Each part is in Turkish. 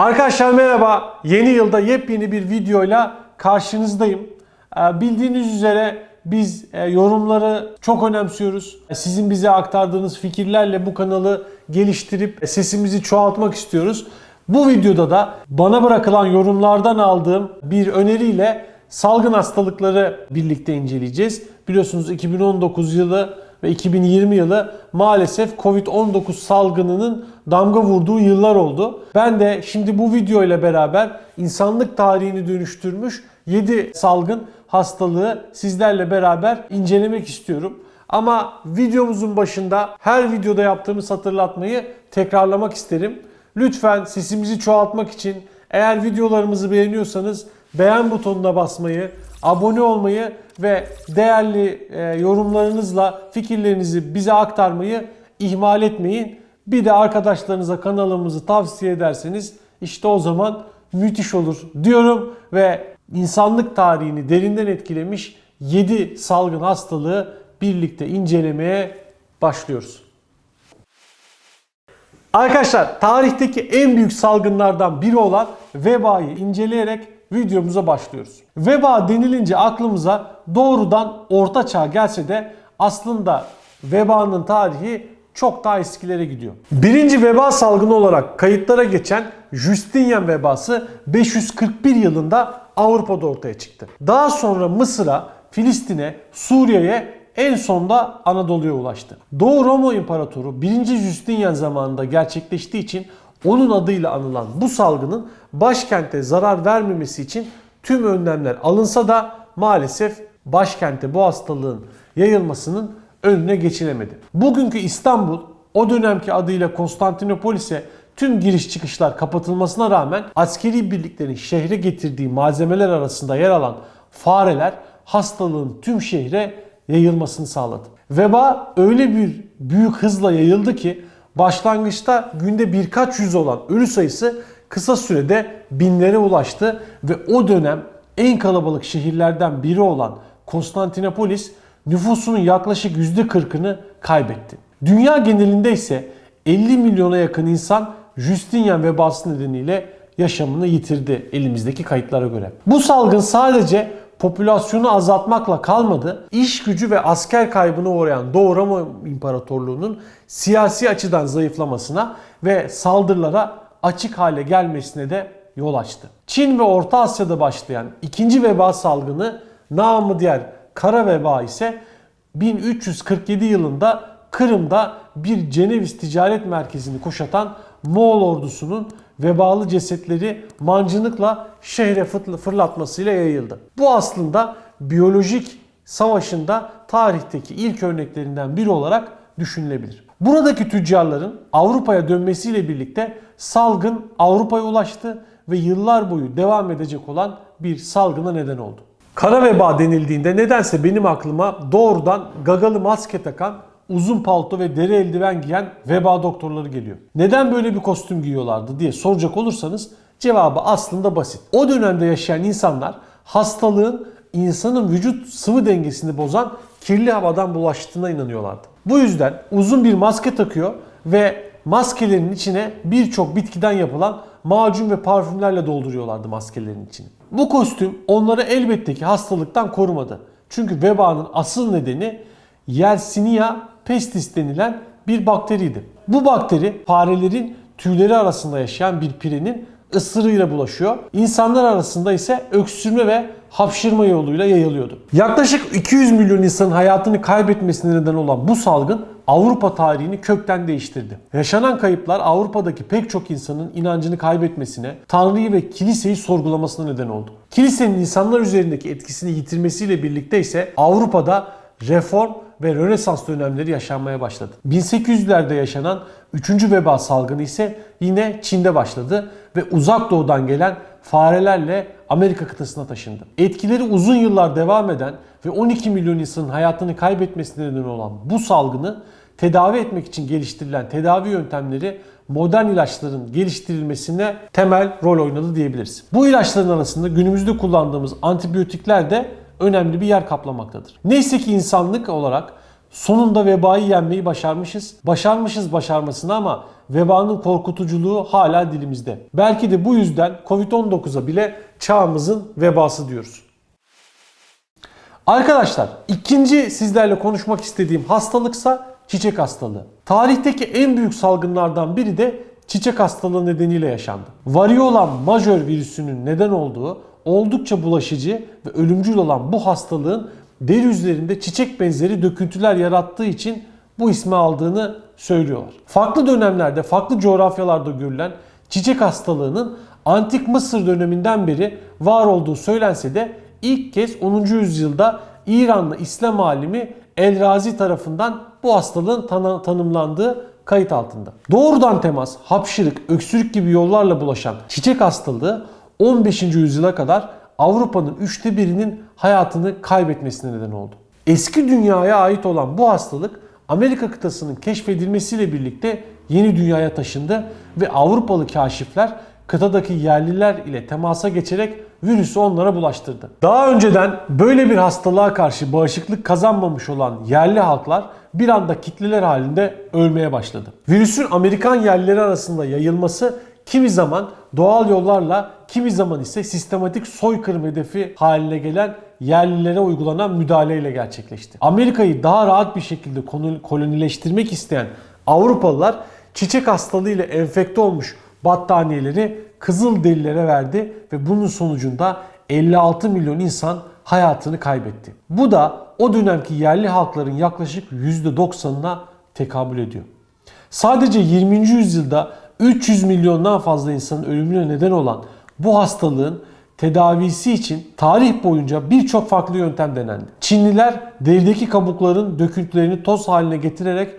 Arkadaşlar merhaba. Yeni yılda yepyeni bir videoyla karşınızdayım. Ee, Bildiğiniz üzere biz e, yorumları çok önemsiyoruz. Sizin bize aktardığınız fikirlerle bu kanalı geliştirip sesimizi çoğaltmak istiyoruz. Bu videoda da bana bırakılan yorumlardan aldığım bir öneriyle salgın hastalıkları birlikte inceleyeceğiz. Biliyorsunuz 2019 yılı ve 2020 yılı maalesef Covid-19 salgınının damga vurduğu yıllar oldu. Ben de şimdi bu video ile beraber insanlık tarihini dönüştürmüş 7 salgın hastalığı sizlerle beraber incelemek istiyorum. Ama videomuzun başında her videoda yaptığımız hatırlatmayı tekrarlamak isterim. Lütfen sesimizi çoğaltmak için eğer videolarımızı beğeniyorsanız beğen butonuna basmayı, abone olmayı ve değerli e, yorumlarınızla fikirlerinizi bize aktarmayı ihmal etmeyin. Bir de arkadaşlarınıza kanalımızı tavsiye ederseniz işte o zaman müthiş olur diyorum ve insanlık tarihini derinden etkilemiş 7 salgın hastalığı birlikte incelemeye başlıyoruz. Arkadaşlar tarihteki en büyük salgınlardan biri olan vebayı inceleyerek videomuza başlıyoruz. Veba denilince aklımıza doğrudan orta çağ gelse de aslında vebanın tarihi çok daha eskilere gidiyor. Birinci veba salgını olarak kayıtlara geçen Justinian vebası 541 yılında Avrupa'da ortaya çıktı. Daha sonra Mısır'a, Filistin'e, Suriye'ye en sonda Anadolu'ya ulaştı. Doğu Roma İmparatoru 1. Justinian zamanında gerçekleştiği için onun adıyla anılan bu salgının başkente zarar vermemesi için tüm önlemler alınsa da maalesef başkente bu hastalığın yayılmasının önüne geçilemedi. Bugünkü İstanbul o dönemki adıyla Konstantinopolis'e tüm giriş çıkışlar kapatılmasına rağmen askeri birliklerin şehre getirdiği malzemeler arasında yer alan fareler hastalığın tüm şehre yayılmasını sağladı. Veba öyle bir büyük hızla yayıldı ki başlangıçta günde birkaç yüz olan ölü sayısı kısa sürede binlere ulaştı ve o dönem en kalabalık şehirlerden biri olan Konstantinopolis nüfusunun yaklaşık %40'ını kaybetti. Dünya genelinde ise 50 milyona yakın insan Justinian vebası nedeniyle yaşamını yitirdi elimizdeki kayıtlara göre. Bu salgın sadece popülasyonu azaltmakla kalmadı, iş gücü ve asker kaybına uğrayan Doğu Roma İmparatorluğu'nun siyasi açıdan zayıflamasına ve saldırılara açık hale gelmesine de yol açtı. Çin ve Orta Asya'da başlayan ikinci veba salgını namı diğer kara veba ise 1347 yılında Kırım'da bir Ceneviz ticaret merkezini kuşatan Moğol ordusunun vebalı cesetleri mancınıkla şehre fırlatmasıyla yayıldı. Bu aslında biyolojik savaşında tarihteki ilk örneklerinden biri olarak düşünülebilir. Buradaki tüccarların Avrupa'ya dönmesiyle birlikte salgın Avrupa'ya ulaştı ve yıllar boyu devam edecek olan bir salgına neden oldu. Kara veba denildiğinde nedense benim aklıma doğrudan gagalı maske takan uzun palto ve deri eldiven giyen veba doktorları geliyor. Neden böyle bir kostüm giyiyorlardı diye soracak olursanız cevabı aslında basit. O dönemde yaşayan insanlar hastalığın insanın vücut sıvı dengesini bozan kirli havadan bulaştığına inanıyorlardı. Bu yüzden uzun bir maske takıyor ve maskelerin içine birçok bitkiden yapılan macun ve parfümlerle dolduruyorlardı maskelerin içini. Bu kostüm onları elbette ki hastalıktan korumadı. Çünkü vebanın asıl nedeni Yersinia pestis denilen bir bakteriydi. Bu bakteri farelerin tüyleri arasında yaşayan bir pirenin ısırığıyla bulaşıyor. İnsanlar arasında ise öksürme ve hapşırma yoluyla yayılıyordu. Yaklaşık 200 milyon insanın hayatını kaybetmesine neden olan bu salgın Avrupa tarihini kökten değiştirdi. Yaşanan kayıplar Avrupa'daki pek çok insanın inancını kaybetmesine, Tanrı'yı ve kiliseyi sorgulamasına neden oldu. Kilisenin insanlar üzerindeki etkisini yitirmesiyle birlikte ise Avrupa'da reform ve Rönesans dönemleri yaşanmaya başladı. 1800'lerde yaşanan 3. veba salgını ise yine Çin'de başladı ve uzak doğudan gelen farelerle Amerika kıtasına taşındı. Etkileri uzun yıllar devam eden ve 12 milyon insanın hayatını kaybetmesine neden olan bu salgını tedavi etmek için geliştirilen tedavi yöntemleri modern ilaçların geliştirilmesine temel rol oynadı diyebiliriz. Bu ilaçların arasında günümüzde kullandığımız antibiyotikler de önemli bir yer kaplamaktadır. Neyse ki insanlık olarak Sonunda vebayı yenmeyi başarmışız. Başarmışız başarmasını ama vebanın korkutuculuğu hala dilimizde. Belki de bu yüzden Covid-19'a bile çağımızın vebası diyoruz. Arkadaşlar ikinci sizlerle konuşmak istediğim hastalıksa çiçek hastalığı. Tarihteki en büyük salgınlardan biri de çiçek hastalığı nedeniyle yaşandı. Variola majör virüsünün neden olduğu oldukça bulaşıcı ve ölümcül olan bu hastalığın deri üzerinde çiçek benzeri döküntüler yarattığı için bu ismi aldığını söylüyorlar. Farklı dönemlerde, farklı coğrafyalarda görülen çiçek hastalığının antik Mısır döneminden beri var olduğu söylense de ilk kez 10. yüzyılda İranlı İslam alimi El-Razi tarafından bu hastalığın tanı- tanımlandığı kayıt altında. Doğrudan temas, hapşırık, öksürük gibi yollarla bulaşan çiçek hastalığı 15. yüzyıla kadar Avrupa'nın üçte birinin hayatını kaybetmesine neden oldu. Eski dünyaya ait olan bu hastalık Amerika kıtasının keşfedilmesiyle birlikte yeni dünyaya taşındı ve Avrupalı kaşifler kıtadaki yerliler ile temasa geçerek virüsü onlara bulaştırdı. Daha önceden böyle bir hastalığa karşı bağışıklık kazanmamış olan yerli halklar bir anda kitleler halinde ölmeye başladı. Virüsün Amerikan yerlileri arasında yayılması kimi zaman doğal yollarla kimi zaman ise sistematik soykırım hedefi haline gelen yerlilere uygulanan müdahaleyle gerçekleşti. Amerika'yı daha rahat bir şekilde kolonileştirmek isteyen Avrupalılar çiçek hastalığıyla enfekte olmuş battaniyeleri Kızılderililere verdi ve bunun sonucunda 56 milyon insan hayatını kaybetti. Bu da o dönemki yerli halkların yaklaşık %90'ına tekabül ediyor. Sadece 20. yüzyılda 300 milyondan fazla insanın ölümüne neden olan bu hastalığın tedavisi için tarih boyunca birçok farklı yöntem denendi. Çinliler derideki kabukların döküntülerini toz haline getirerek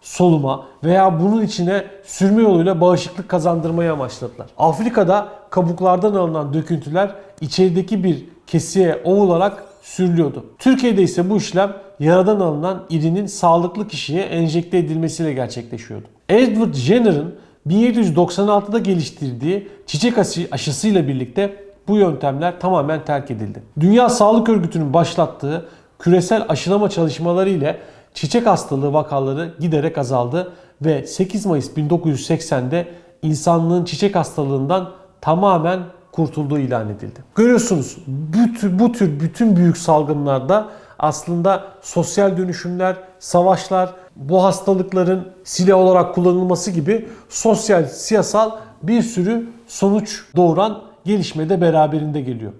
soluma veya bunun içine sürme yoluyla bağışıklık kazandırmayı amaçladılar. Afrika'da kabuklardan alınan döküntüler içerideki bir kesiye ovularak sürülüyordu. Türkiye'de ise bu işlem yaradan alınan irinin sağlıklı kişiye enjekte edilmesiyle gerçekleşiyordu. Edward Jenner'ın 1796'da geliştirdiği çiçek aşı- aşısıyla birlikte bu yöntemler tamamen terk edildi. Dünya Sağlık Örgütü'nün başlattığı küresel aşılama çalışmaları ile çiçek hastalığı vakaları giderek azaldı ve 8 Mayıs 1980'de insanlığın çiçek hastalığından tamamen kurtulduğu ilan edildi. Görüyorsunuz bu bu tür bütün büyük salgınlarda aslında sosyal dönüşümler, savaşlar, bu hastalıkların silah olarak kullanılması gibi sosyal, siyasal bir sürü sonuç doğuran gelişme de beraberinde geliyor.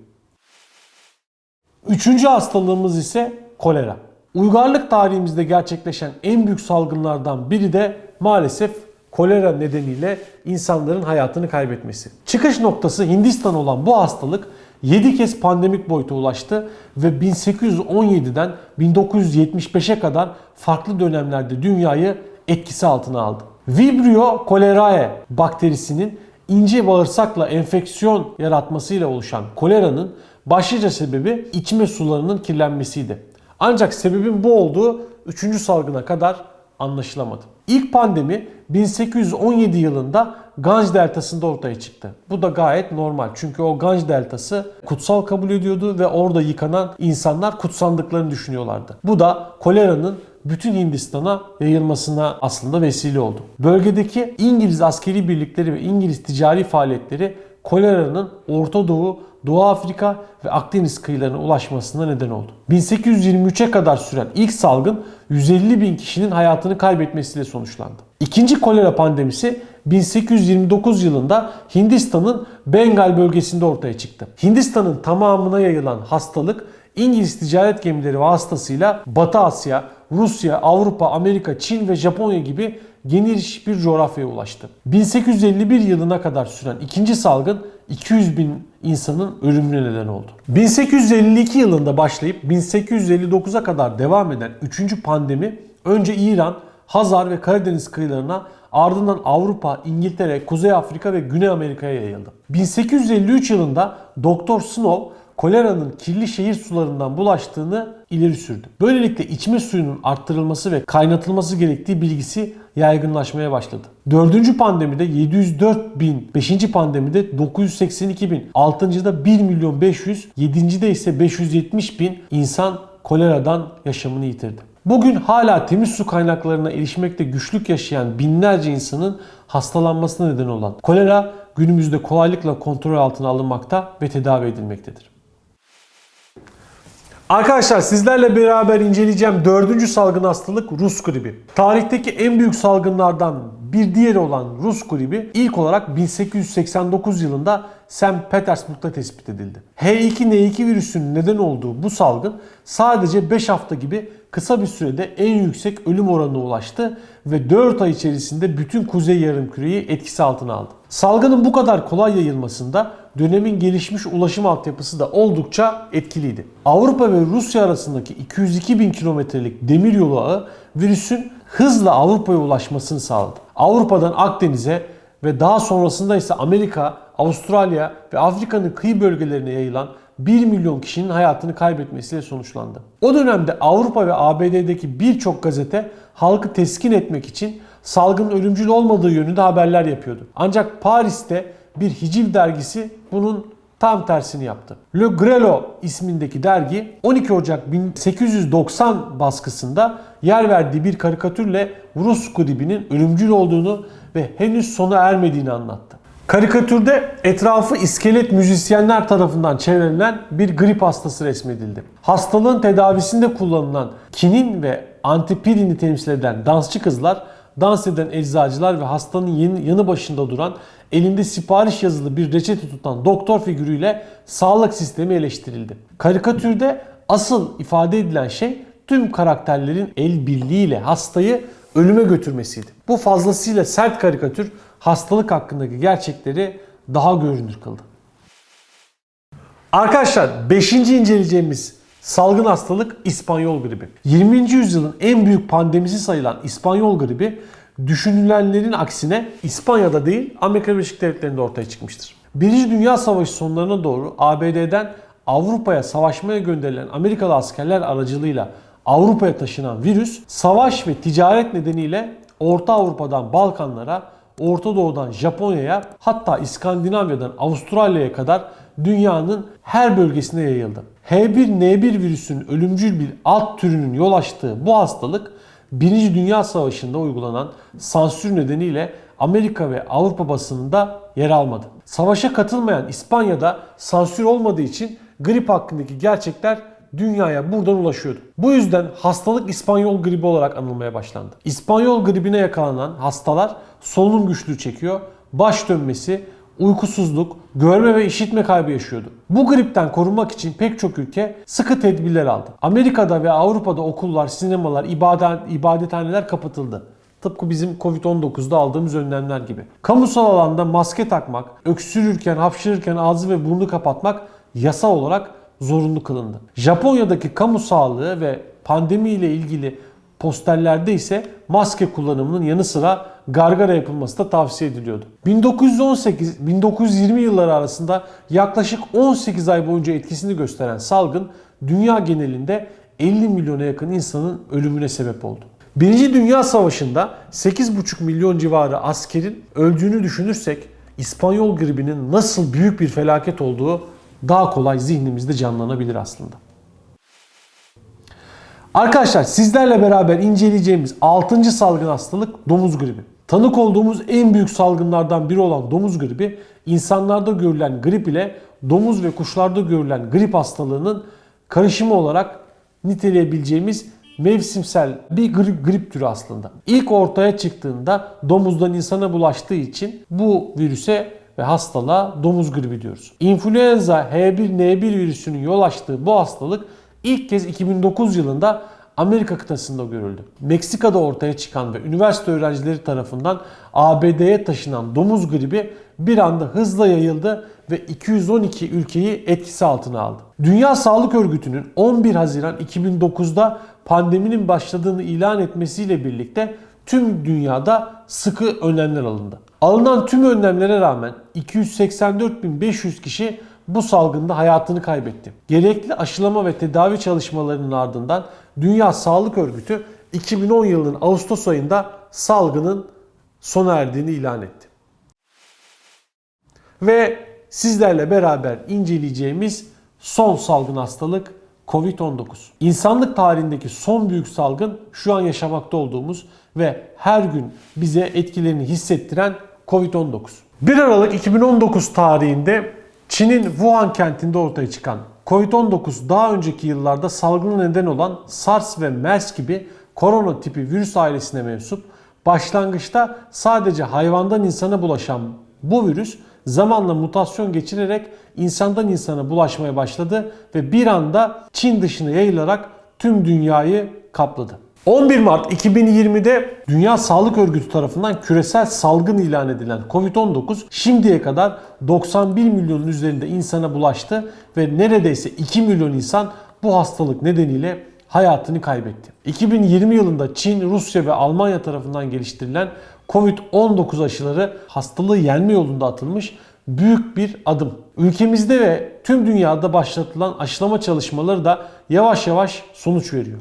Üçüncü hastalığımız ise kolera. Uygarlık tarihimizde gerçekleşen en büyük salgınlardan biri de maalesef kolera nedeniyle insanların hayatını kaybetmesi. Çıkış noktası Hindistan olan bu hastalık 7 kez pandemik boyuta ulaştı ve 1817'den 1975'e kadar farklı dönemlerde dünyayı etkisi altına aldı. Vibrio cholerae bakterisinin ince bağırsakla enfeksiyon yaratmasıyla oluşan koleranın başlıca sebebi içme sularının kirlenmesiydi. Ancak sebebin bu olduğu 3. salgına kadar anlaşılamadı. İlk pandemi 1817 yılında Ganj Deltası'nda ortaya çıktı. Bu da gayet normal. Çünkü o Ganj Deltası kutsal kabul ediyordu ve orada yıkanan insanlar kutsandıklarını düşünüyorlardı. Bu da koleranın bütün Hindistan'a yayılmasına aslında vesile oldu. Bölgedeki İngiliz askeri birlikleri ve İngiliz ticari faaliyetleri koleranın Orta Doğu, Doğu Afrika ve Akdeniz kıyılarına ulaşmasına neden oldu. 1823'e kadar süren ilk salgın 150 bin kişinin hayatını kaybetmesiyle sonuçlandı. İkinci kolera pandemisi 1829 yılında Hindistan'ın Bengal bölgesinde ortaya çıktı. Hindistan'ın tamamına yayılan hastalık İngiliz ticaret gemileri vasıtasıyla Batı Asya, Rusya, Avrupa, Amerika, Çin ve Japonya gibi geniş bir coğrafyaya ulaştı. 1851 yılına kadar süren ikinci salgın 200 bin insanın ölümüne neden oldu. 1852 yılında başlayıp 1859'a kadar devam eden 3. pandemi önce İran, Hazar ve Karadeniz kıyılarına ardından Avrupa, İngiltere, Kuzey Afrika ve Güney Amerika'ya yayıldı. 1853 yılında Doktor Snow koleranın kirli şehir sularından bulaştığını ileri sürdü. Böylelikle içme suyunun arttırılması ve kaynatılması gerektiği bilgisi yaygınlaşmaya başladı. 4. pandemide 704 bin, 5. pandemide 982 bin, 6. 1 milyon 500, 7. de ise 570 bin insan koleradan yaşamını yitirdi. Bugün hala temiz su kaynaklarına erişmekte güçlük yaşayan binlerce insanın hastalanmasına neden olan kolera günümüzde kolaylıkla kontrol altına alınmakta ve tedavi edilmektedir. Arkadaşlar sizlerle beraber inceleyeceğim dördüncü salgın hastalık Rus gribi. Tarihteki en büyük salgınlardan bir diğeri olan Rus gribi ilk olarak 1889 yılında St. Petersburg'da tespit edildi. H2N2 virüsünün neden olduğu bu salgın sadece 5 hafta gibi kısa bir sürede en yüksek ölüm oranına ulaştı ve 4 ay içerisinde bütün kuzey yarımküreyi etkisi altına aldı. Salgının bu kadar kolay yayılmasında dönemin gelişmiş ulaşım altyapısı da oldukça etkiliydi. Avrupa ve Rusya arasındaki 202 bin kilometrelik demir yolu ağı virüsün hızla Avrupa'ya ulaşmasını sağladı. Avrupa'dan Akdeniz'e ve daha sonrasında ise Amerika, Avustralya ve Afrika'nın kıyı bölgelerine yayılan 1 milyon kişinin hayatını kaybetmesiyle sonuçlandı. O dönemde Avrupa ve ABD'deki birçok gazete halkı teskin etmek için salgının ölümcül olmadığı yönünde haberler yapıyordu. Ancak Paris'te bir hiciv dergisi bunun tam tersini yaptı. Le Grelo ismindeki dergi 12 Ocak 1890 baskısında yer verdiği bir karikatürle Rus gribinin ölümcül olduğunu ve henüz sona ermediğini anlattı. Karikatürde etrafı iskelet müzisyenler tarafından çevrelenen bir grip hastası resmedildi. Hastalığın tedavisinde kullanılan kinin ve antipirini temsil eden dansçı kızlar, dans eden eczacılar ve hastanın yanı başında duran elinde sipariş yazılı bir reçete tutan doktor figürüyle sağlık sistemi eleştirildi. Karikatürde asıl ifade edilen şey tüm karakterlerin el birliğiyle hastayı ölüme götürmesiydi. Bu fazlasıyla sert karikatür hastalık hakkındaki gerçekleri daha görünür kıldı. Arkadaşlar 5. inceleyeceğimiz salgın hastalık İspanyol gribi. 20. yüzyılın en büyük pandemisi sayılan İspanyol gribi düşünülenlerin aksine İspanya'da değil Amerika Birleşik Devletleri'nde ortaya çıkmıştır. Birinci Dünya Savaşı sonlarına doğru ABD'den Avrupa'ya savaşmaya gönderilen Amerikalı askerler aracılığıyla Avrupa'ya taşınan virüs savaş ve ticaret nedeniyle Orta Avrupa'dan Balkanlara, Orta Doğu'dan Japonya'ya hatta İskandinavya'dan Avustralya'ya kadar dünyanın her bölgesine yayıldı. H1N1 virüsünün ölümcül bir alt türünün yol açtığı bu hastalık 1. Dünya Savaşı'nda uygulanan sansür nedeniyle Amerika ve Avrupa basınında yer almadı. Savaşa katılmayan İspanya'da sansür olmadığı için grip hakkındaki gerçekler dünyaya buradan ulaşıyordu. Bu yüzden hastalık İspanyol gribi olarak anılmaya başlandı. İspanyol gribine yakalanan hastalar solunum güçlüğü çekiyor, baş dönmesi, uykusuzluk, görme ve işitme kaybı yaşıyordu. Bu gripten korunmak için pek çok ülke sıkı tedbirler aldı. Amerika'da ve Avrupa'da okullar, sinemalar, ibadet, ibadethaneler kapatıldı. Tıpkı bizim Covid-19'da aldığımız önlemler gibi. Kamusal alanda maske takmak, öksürürken, hapşırırken ağzı ve burnu kapatmak yasal olarak zorunlu kılındı. Japonya'daki kamu sağlığı ve pandemi ile ilgili posterlerde ise maske kullanımının yanı sıra gargara yapılması da tavsiye ediliyordu. 1918-1920 yılları arasında yaklaşık 18 ay boyunca etkisini gösteren salgın dünya genelinde 50 milyona yakın insanın ölümüne sebep oldu. Birinci Dünya Savaşı'nda 8,5 milyon civarı askerin öldüğünü düşünürsek İspanyol gribinin nasıl büyük bir felaket olduğu daha kolay zihnimizde canlanabilir aslında. Arkadaşlar sizlerle beraber inceleyeceğimiz 6. salgın hastalık domuz gribi. Tanık olduğumuz en büyük salgınlardan biri olan domuz gribi insanlarda görülen grip ile domuz ve kuşlarda görülen grip hastalığının karışımı olarak niteleyebileceğimiz mevsimsel bir grip, grip türü aslında. İlk ortaya çıktığında domuzdan insana bulaştığı için bu virüse ve hastalığa domuz gribi diyoruz. İnfluenza H1N1 virüsünün yol açtığı bu hastalık ilk kez 2009 yılında Amerika kıtasında görüldü. Meksika'da ortaya çıkan ve üniversite öğrencileri tarafından ABD'ye taşınan domuz gribi bir anda hızla yayıldı ve 212 ülkeyi etkisi altına aldı. Dünya Sağlık Örgütü'nün 11 Haziran 2009'da pandeminin başladığını ilan etmesiyle birlikte tüm dünyada sıkı önlemler alındı. Alınan tüm önlemlere rağmen 284.500 kişi bu salgında hayatını kaybetti. Gerekli aşılama ve tedavi çalışmalarının ardından Dünya Sağlık Örgütü 2010 yılının Ağustos ayında salgının sona erdiğini ilan etti. Ve sizlerle beraber inceleyeceğimiz son salgın hastalık Covid-19. İnsanlık tarihindeki son büyük salgın şu an yaşamakta olduğumuz ve her gün bize etkilerini hissettiren Covid-19. 1 Aralık 2019 tarihinde Çin'in Wuhan kentinde ortaya çıkan Covid-19 daha önceki yıllarda salgına neden olan SARS ve MERS gibi korona tipi virüs ailesine mensup başlangıçta sadece hayvandan insana bulaşan bu virüs zamanla mutasyon geçirerek insandan insana bulaşmaya başladı ve bir anda Çin dışına yayılarak tüm dünyayı kapladı. 11 Mart 2020'de Dünya Sağlık Örgütü tarafından küresel salgın ilan edilen Covid-19 şimdiye kadar 91 milyonun üzerinde insana bulaştı ve neredeyse 2 milyon insan bu hastalık nedeniyle hayatını kaybetti. 2020 yılında Çin, Rusya ve Almanya tarafından geliştirilen Covid-19 aşıları hastalığı yenme yolunda atılmış büyük bir adım. Ülkemizde ve tüm dünyada başlatılan aşılama çalışmaları da yavaş yavaş sonuç veriyor.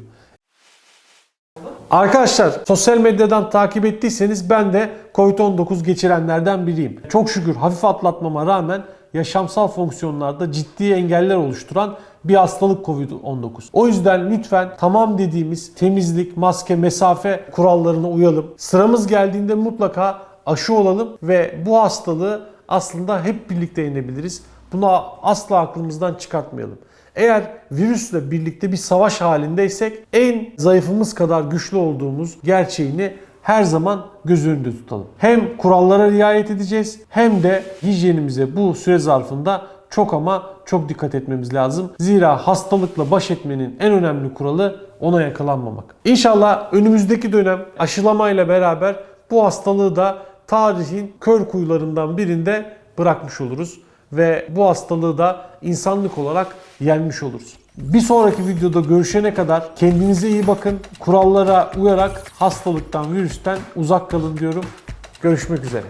Arkadaşlar sosyal medyadan takip ettiyseniz ben de Covid-19 geçirenlerden biriyim. Çok şükür hafif atlatmama rağmen yaşamsal fonksiyonlarda ciddi engeller oluşturan bir hastalık Covid-19. O yüzden lütfen tamam dediğimiz temizlik, maske, mesafe kurallarına uyalım. Sıramız geldiğinde mutlaka aşı olalım ve bu hastalığı aslında hep birlikte yenebiliriz. Bunu asla aklımızdan çıkartmayalım. Eğer virüsle birlikte bir savaş halindeysek en zayıfımız kadar güçlü olduğumuz gerçeğini her zaman göz önünde tutalım. Hem kurallara riayet edeceğiz hem de hijyenimize bu süre zarfında çok ama çok dikkat etmemiz lazım. Zira hastalıkla baş etmenin en önemli kuralı ona yakalanmamak. İnşallah önümüzdeki dönem aşılamayla beraber bu hastalığı da tarihin kör kuyularından birinde bırakmış oluruz ve bu hastalığı da insanlık olarak yenmiş oluruz. Bir sonraki videoda görüşene kadar kendinize iyi bakın. Kurallara uyarak hastalıktan, virüsten uzak kalın diyorum. Görüşmek üzere.